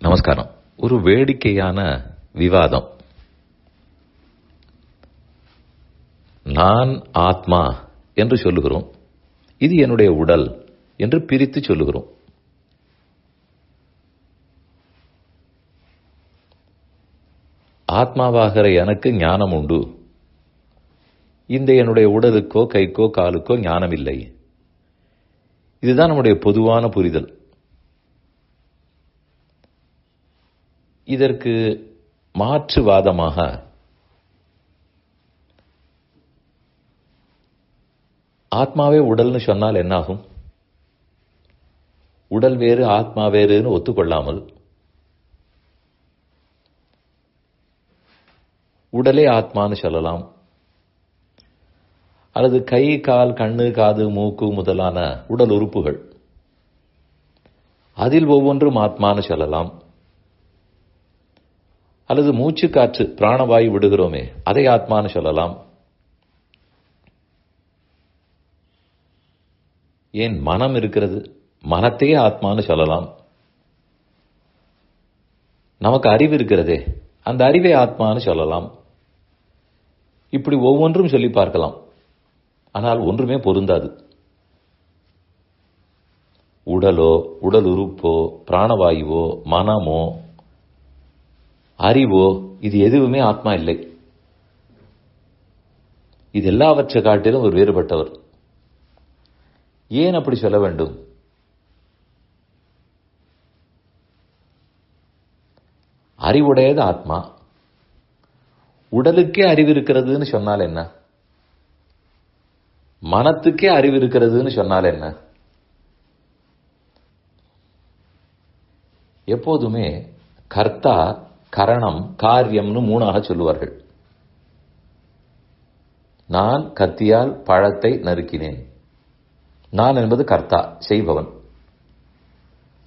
நமஸ்காரம். ஒரு வேடிக்கையான விவாதம். நான் ஆத்மா என்று சொல்லுகிறோம். இது என்னுடைய உடல் என்று பிரித்து சொல்லுகிறோம். ஆத்மாவாகிற எனக்கு ஞானம் உண்டு. இந்த என்னுடைய உடலுக்கோ கைக்கோ காலுக்கோ ஞானம் இல்லை இதுதான் நம்முடைய பொதுவான புரிதல். இதற்கு மாற்றுவாதமாக ஆத்மாவே உடல்னு சொன்னால் என்னாகும்? உடல் வேறு ஆத்மா வேறுன்னு ஒத்துக்கொள்ளாமல் உடலே ஆத்மான்னு சொல்லலாம். அல்லது கை கால் கண்ணு காது மூக்கு முதலான உடல் உறுப்புகள். அதில் ஒவ்வொன்றும் ஆத்மான்னு சொல்லலாம். அல்லது மூச்சு காற்று பிராணவாயு விடுகிறோமே அதை ஆத்மான்னு சொல்லலாம். ஏன் மனம் இருக்கிறது? மனத்தையே ஆத்மான்னு சொல்லலாம். நமக்கு அறிவு இருக்கிறதே அந்த அறிவை ஆத்மான்னு சொல்லலாம். இப்படி ஒவ்வொன்றும் சொல்லி பார்க்கலாம். ஆனால் ஒன்றுமே பொருந்தாது. உடலோ உடல் உறுப்போ பிராணவாயுவோ மனமோ அறிவோ இது எதுவுமே ஆத்மா இல்லை. இது எல்லாவற்றை காட்டிலும் ஒரு வேறுபட்டவர். ஏன் அப்படி சொல்ல வேண்டும்? அறிவுடையது ஆத்மா. உடலுக்கே அறிவு இருக்கிறதுன்னு சொன்னால் என்ன? மனத்துக்கே அறிவு இருக்கிறதுன்னு சொன்னால் என்ன? எப்போதுமே கர்த்தா கரணம் காரியம்னு மூணாக சொல்லுவார்கள். நான் கத்தியால் பழத்தை நறுக்கினேன். நான் என்பது கர்த்தா செய்பவன்.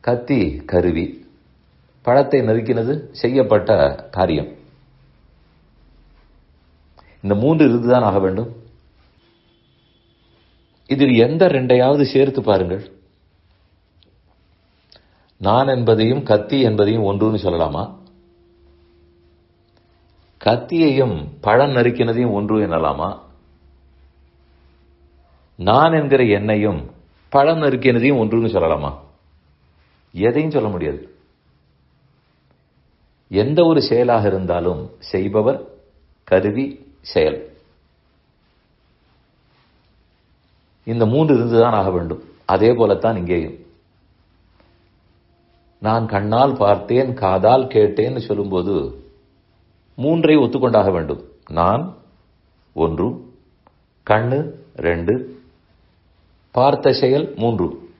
கத்தி கருவி. பழத்தை நறுக்கினது செய்யப்பட்ட காரியம். இந்த மூன்று இருந்துதான் ஆக வேண்டும். இதில் எந்த ரெண்டையாவது சேர்த்து பாருங்கள். நான் என்பதையும் கத்தி என்பதையும் ஒன்றுன்னு சொல்லலாமா? கத்தியையும் பழம் நறுக்கினதையும் ஒன்று எனலாமா நான் என்கிற எண்ணையும் பழம் நறுக்கினதையும் ஒன்றுன்னு சொல்லலாமா? எதையும் சொல்ல முடியாது. எந்த ஒரு செயலாக இருந்தாலும் செய்பவர் கருவி செயல். இந்த மூன்று இருந்துதான் ஆக வேண்டும். அதே போலத்தான் இங்கேயும். நான் கண்ணால் பார்த்தேன் காதால் கேட்டேன்னு சொல்லும்போது மூன்றை ஒத்துக்கொண்டாக வேண்டும். நான் ஒன்று கண்ணு ரெண்டு பார்த்த செயல் மூன்று.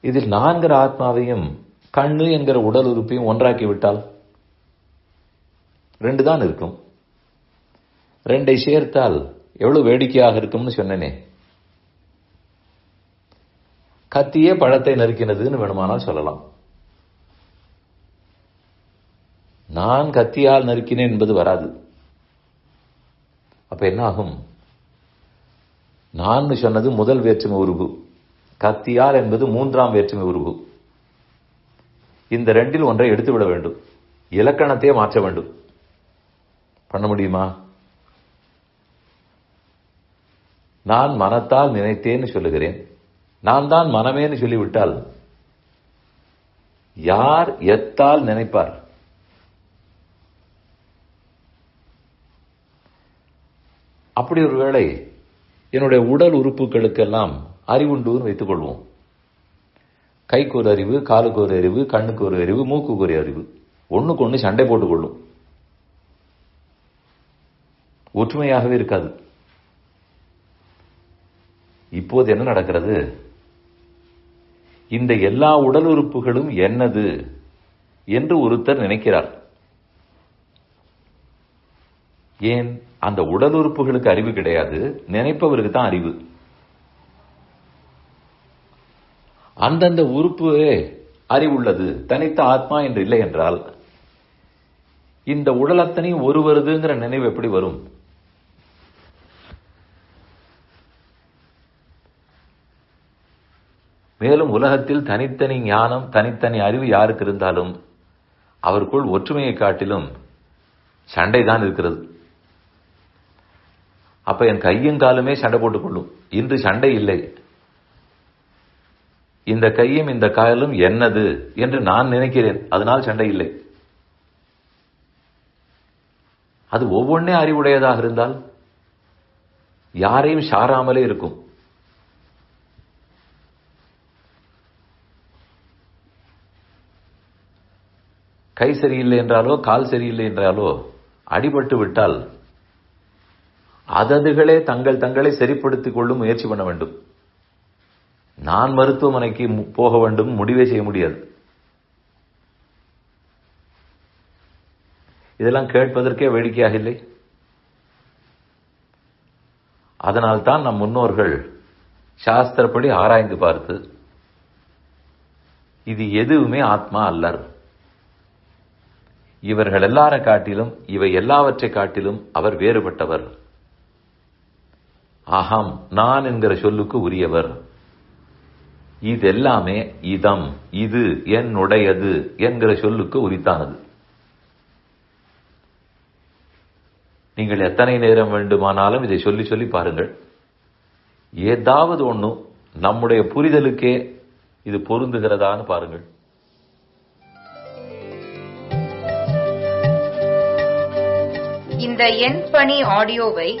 இதில் நான்கிற ஆத்மாவையும் கண்ணு என்கிற உடல் உறுப்பையும் ஒன்றாக்கி விட்டால் ரெண்டு தான் இருக்கும். ரெண்டை சேர்த்தால் எவ்வளவு வேடிக்கையாக இருக்கும்னு சொன்னனே. கத்தியே பழத்தை நறுக்கினதுன்னு வேணுமானால் சொல்லலாம். நான் கத்தியால் நறுக்கினேன் என்பது வராது. அப்ப என்ன ஆகும்? நான் சொன்னது முதல் வேற்றுமை உருவு கத்தியால் என்பது மூன்றாம் வேற்றுமை உருவு இந்த ரெண்டில் ஒன்றை எடுத்துவிட வேண்டும். இலக்கணத்தையே மாற்ற வேண்டும். பண்ண முடியுமா? நான் மனத்தால் நினைத்தேன்னு சொல்லுகிறேன். நான் தான் மனமேன்னு சொல்லிவிட்டால் யார் எத்தால் நினைப்பார்? அப்படி ஒரு வேளை என்னுடைய உடல் உறுப்புகளுக்கெல்லாம் அறிவுண்டுன்னு வைத்துக் கொள்வோம். கைக்கு ஒரு அறிவு காலுக்கு ஒரு அறிவு கண்ணுக்கு ஒரு அறிவு மூக்குக்கு ஒரு அறிவு. ஒன்றுக்கு ஒன்று சண்டை போட்டுக்கொள்ளும் ஒற்றுமையாகவே இருக்காது. இப்போது என்ன நடக்கிறது? இந்த எல்லா உடல் உறுப்புகளும் என்னது என்று ஒருத்தர் நினைக்கிறார். ஏன்? அந்த உடல் உறுப்புகளுக்கு அறிவு கிடையாது. நினைப்பவருக்கு தான் அறிவு. அந்தந்த உறுப்பு அறிவுள்ளது. தனித்த ஆத்மா என்று இல்லை என்றால் இந்த உடல் அத்தனையும் ஒரு வருதுங்கிற நினைவு எப்படி வரும்? மேலும் உலகத்தில் தனித்தனி ஞானம் தனித்தனி அறிவு யாருக்கு இருந்தாலும் அவருக்குள் ஒற்றுமையை காட்டிலும் சண்டைதான் இருக்கிறது. அப்ப என் கையும் காலுமே சண்டை போட்டுக் கொள்ளும் இன்று சண்டை இல்லை. இந்த கையும் இந்த காலும் என்னது என்று நான் நினைக்கிறேன். அதனால் சண்டை இல்லை. அது ஒவ்வொன்றே அறிவுடையதாக இருந்தால் யாரையும் சாராமலே இருக்கும். கை சரியில்லை என்றாலோ கால் சரியில்லை என்றாலோ அடிபட்டு விட்டால் அததுகளே தங்கள் தங்களை சரிப்படுத்திக் கொள்ளும் முயற்சி பண்ண வேண்டும். நான் மருத்துவமனைக்கு போக வேண்டும் முடிவே செய்ய முடியாது. இதெல்லாம் கேட்பதற்கே வேடிக்கையாக இல்லை. அதனால் தான் நம் முன்னோர்கள் சாஸ்திரப்படி ஆராய்ந்து பார்த்து இது எதுவுமே ஆத்மா அல்லர். இவர்கள் எல்லாரை காட்டிலும் இவை எல்லாவற்றை காட்டிலும் அவர் வேறுபட்டவர். அகம் நான் என்கிற சொல்லுக்கு உரியவர். இதெல்லாமே இதம் இது என்னுடையது என்கிற சொல்லுக்கு உரித்தானது. நீங்கள் எத்தனை நேரம் வேண்டுமானாலும் இதை சொல்லி சொல்லி பாருங்கள். ஏதாவது ஒண்ணு நம்முடைய புரிதலுக்கே இது பொருந்துகிறதான்னு பாருங்கள். இந்த எண் பணி ஆடியோவை